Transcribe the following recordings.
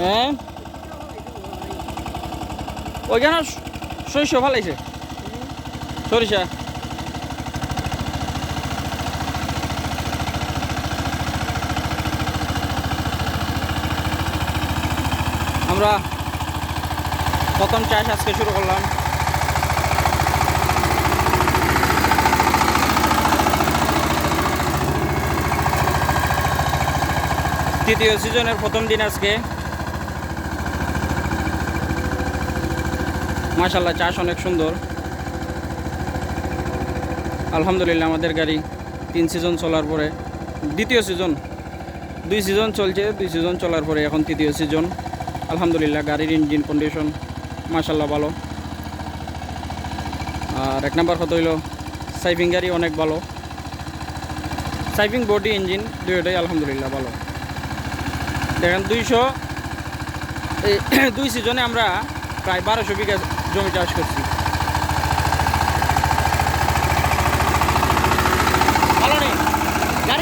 হ্যাঁ? ওইখানে শস্য ভালাইছে সরিষা। আমরা প্রথম চাষ আজকে শুরু করলাম। তৃতীয় সিজনের প্রথম দিন আজকে। মাশাল্লাহ চাষ অনেক সুন্দর। আলহামদুলিল্লাহ, আমাদের গাড়ি তিন সিজন চলার পরে, দ্বিতীয় সিজন দুই সিজন চলছে, দুই সিজন চলার পরে এখন তৃতীয় সিজন আলহামদুলিল্লাহ, গাড়ির ইঞ্জিন কন্ডিশন মাশাল্লাহ ভালো। আর এক নাম্বার কথা হইল সাইভিং গাড়ি অনেক ভালো। সাইভিং বডি ইঞ্জিন দুইটাই আলহামদুলিল্লাহ ভালো। দেখেন, দুইশো দুই সিজনে আমরা প্রায় বারোশো বিঘা জমি চাষ করছি।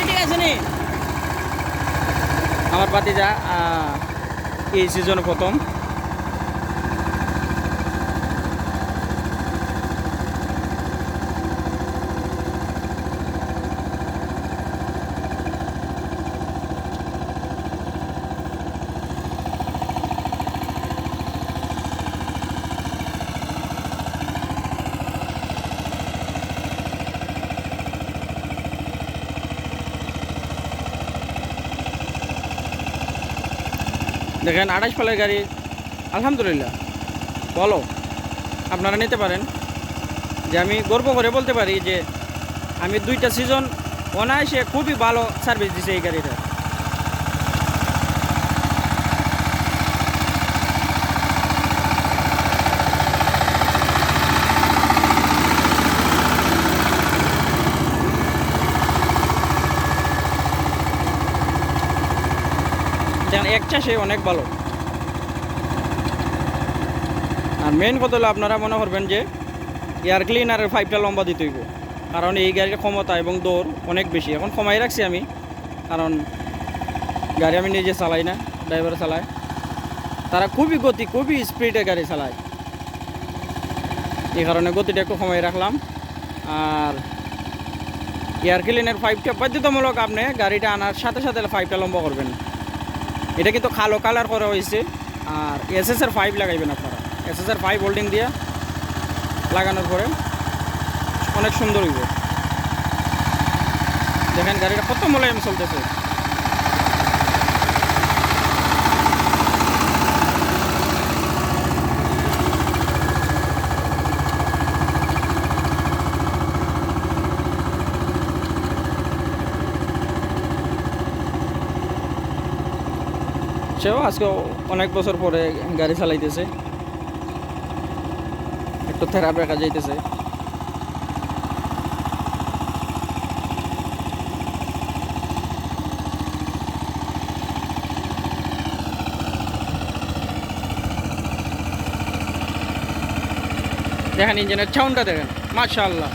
ঠিক আছে আমার পাতি যা এই সিজনে প্রথম। দেখেন আড়াইশ ফলের গাড়ি। আলহামদুলিল্লাহ। বলো, আপনারা নিতে পারেন। যে আমি গর্ব করে বলতে পারি যে, আমি দুইটা সিজন অনায়াসে খুবই ভালো সার্ভিস দিছে এই গাড়িটা। এক চাষে অনেক ভালো। আর মেন কথা হলো আপনারা মনে করবেন যে এয়ার ক্লিনারের পাইপটা লম্বা দিতে হইব। কারণ এই গাড়ির ক্ষমতা এবং দৌড় অনেক বেশি। এখন কমাই রাখছি আমি, কারণ গাড়ি আমি নিজে চালাই না ড্রাইভার চালায়। তারা খুবই গতি, খুবই স্পিডে গাড়ি চালায়। এই কারণে গতিটা একটু কমাই রাখলাম। আর এয়ার ক্লিনের পাইপটা বাধ্যতামূলক আপনি গাড়িটা আনার সাথে সাথে পাইপটা লম্বা করবেন। এটা কিন্তু কালো কালার করা হয়েছে। আর এস এস এর ফাইভ লাগাইবেন আপনারা। এস এর ফাইভ হোল্ডিং দিয়ে লাগানোর পরে অনেক সুন্দর হইব। দেখেন গাড়িটা কত মোলায়াম চলতেছে। সেও আজকে অনেক বছর পরে গাড়ি চালাইতেছে। একটু থেরাপ রাখা যাইতেছে। দেখেন ইঞ্জিনের ছাউনটা দেখেন, মাশাআল্লাহ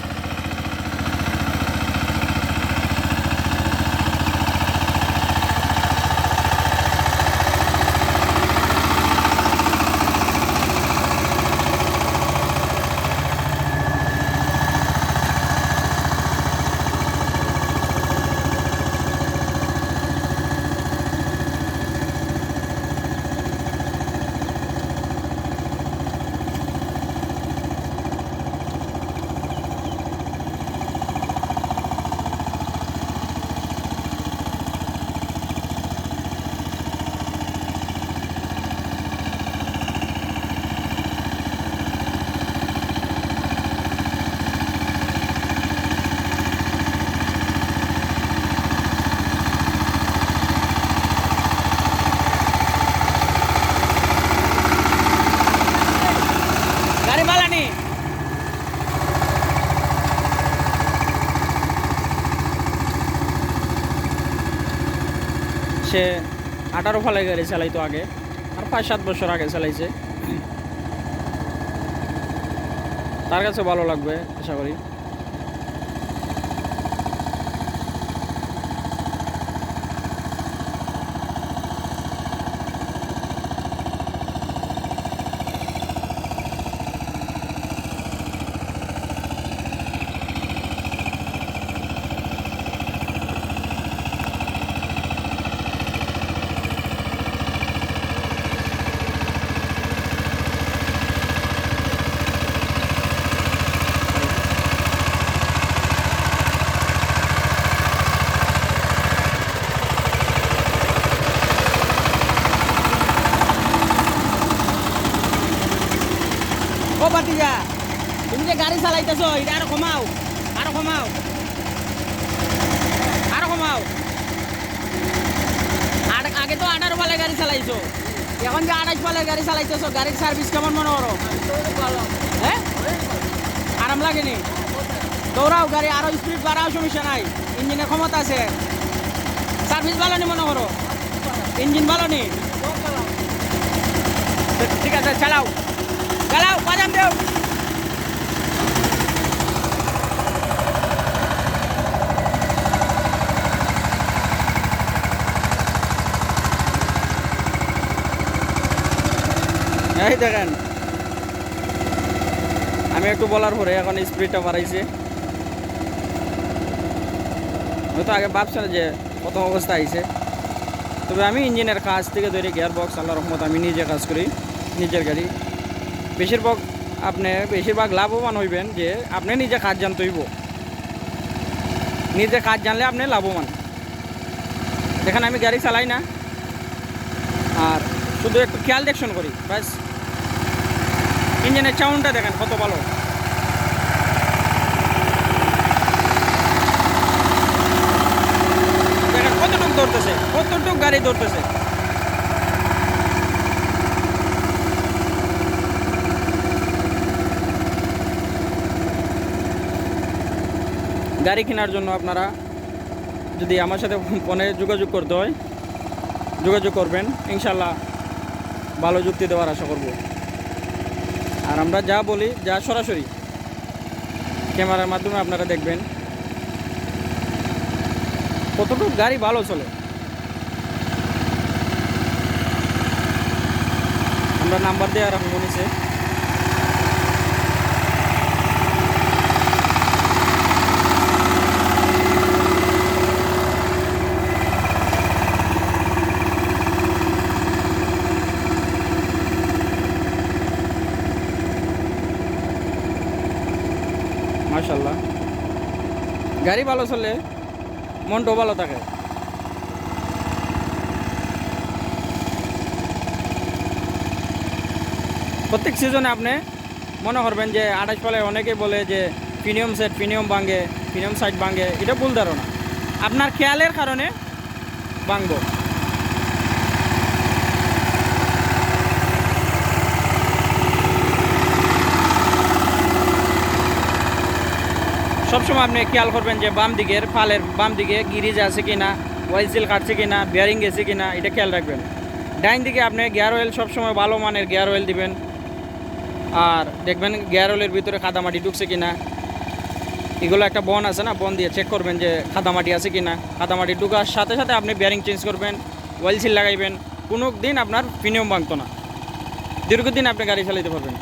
গাড়ি মালানি সে আঠারো ফালে গাড়ি চালাইতো আগে, আর পাঁচ সাত বছর আগে চালাইছে। তার কাছে ভালো লাগবে, আশা করি। বাতিজা তুমি যে গাড়ি চালাইতেছো এটা আরও কমাও আরও কমাও আরও কমাও। আগে তো আঠারো পালে গাড়ি চালাইছো, এখন যে আঠাশ পালে গাড়ি চালাইতেছো গাড়ির সার্ভিস কেমন মনে করো হ্যাঁ আরাম লাগেনি দৌড়াও গাড়ি আরও স্পিড বাড়াও সমস্যা নাই ইঞ্জিনের ক্ষমতা আছে। সার্ভিস ভালো নি মনে করো ইঞ্জিন ভালো নি? ঠিক আছে, চালাও। এই দেখেন, আমি একটু বলার পরে এখন স্পিডটা বাড়াইছে। হয়তো আগে ভাবছিল যে প্রথম অবস্থা আইছে। তবে আমি ইঞ্জিনের কাজ থেকে ধরে গিয়ার বক্স আল্লাহ রহমত আমি নিজে কাজ করি, নিজের গাড়ি। বেশিরভাগ আপনি বেশিরভাগ লাভবান হইবেন যে আপনি নিজে কাজ জানতে হইব। নিজে কাজ জানলে আপনি লাভবান। দেখেন, আমি গাড়ি চালাই না। আর শুধু একটু খেয়াল দেখশন করি, ব্যাস। ইঞ্জিনের চাউন্ডটা দেখেন কত ভালো। দেখেন, কতটুক দৌড়তেছে কতটুক গাড়ি দৌড়তেছে গাড়ি কেনার জন্য আপনারা যদি আমার সাথে ফোনে যোগাযোগ করতে হয়, যোগাযোগ করবেন। ইনশাল্লাহ ভালো যুক্তি দেওয়ার আশা করব। আর আমরা যা বলি, যা সরাসরি ক্যামেরার মাধ্যমে আপনারা দেখবেন। কতটুকু গাড়ি ভালো চলে। আমরা নাম্বার দেওয়া রাখব নিচে মাশাল্লাহ গাড়ি ভালো চলে, মনটাও ভালো থাকে। প্রত্যেক সিজনে আপনি মনে করবেন যে আঠাশ পালে অনেকেই বলে যে প্রিমিয়াম সেট প্রিমিয়াম ভাঙে প্রিমিয়াম সাইড ভাঙে, এটা ভুল ধারণা। আপনার খেয়ালের কারণে ভাঙবো। সবসময় আপনি খেয়াল করবেন যে বাম দিকের ফালের বাম দিকে গিরিজ আছে কি না ওয়াইল সিল কাটছে কি না বিয়ারিং গেছে কি না এটা খেয়াল রাখবেন। ডাইন দিকে আপনি গিয়ার অয়েল সবসময় ভালো মানের গিয়ার অয়েল দিবেন। আর দেখবেন গিয়ার অয়েলের ভিতরে কাদামাটি ঢুকছে কি না এগুলো একটা বন আছে না বন দিয়ে চেক করবেন যে কাদামাটি আছে কি না কাদামাটি ঢুকার সাথে সাথে আপনি বিয়ারিং চেঞ্জ করবেন ওয়েল সিল লাগাইবেন। কোনো দিন আপনার প্রিমিয়াম ভাঙতো না। দীর্ঘদিন আপনি গাড়ি চালাতে পারবেন।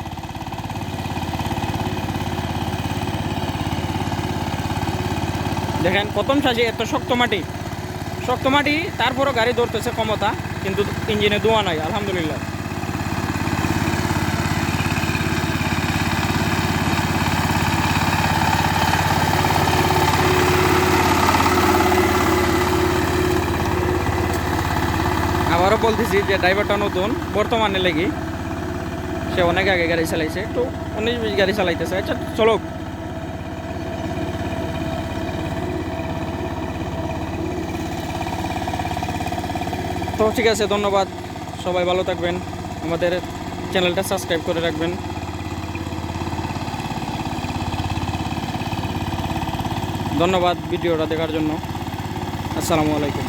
দেখেন, প্রথম সাজে এত শক্ত মাটি। শক্ত মাটি, তারপরও গাড়ি দৌড়তেছে ক্ষমতা, কিন্তু ইঞ্জিনে ধোঁয়া নাই, আলহামদুলিল্লাহ। আবারও বলতেছি যে ড্রাইভারটা নতুন, বর্তমানে লেগে। সে অনেক আগে গাড়ি চালাইছে, একটু উনিশ বিশ গাড়ি চালাইতেছে। আচ্ছা চলো তো ঠিক আছে, ধন্যবাদ। সবাই ভালো থাকবেন। আমাদের চ্যানেলটা সাবস্ক্রাইব করে রাখবেন। ধন্যবাদ ভিডিওটা দেখার জন্য। আসসালামু আলাইকুম।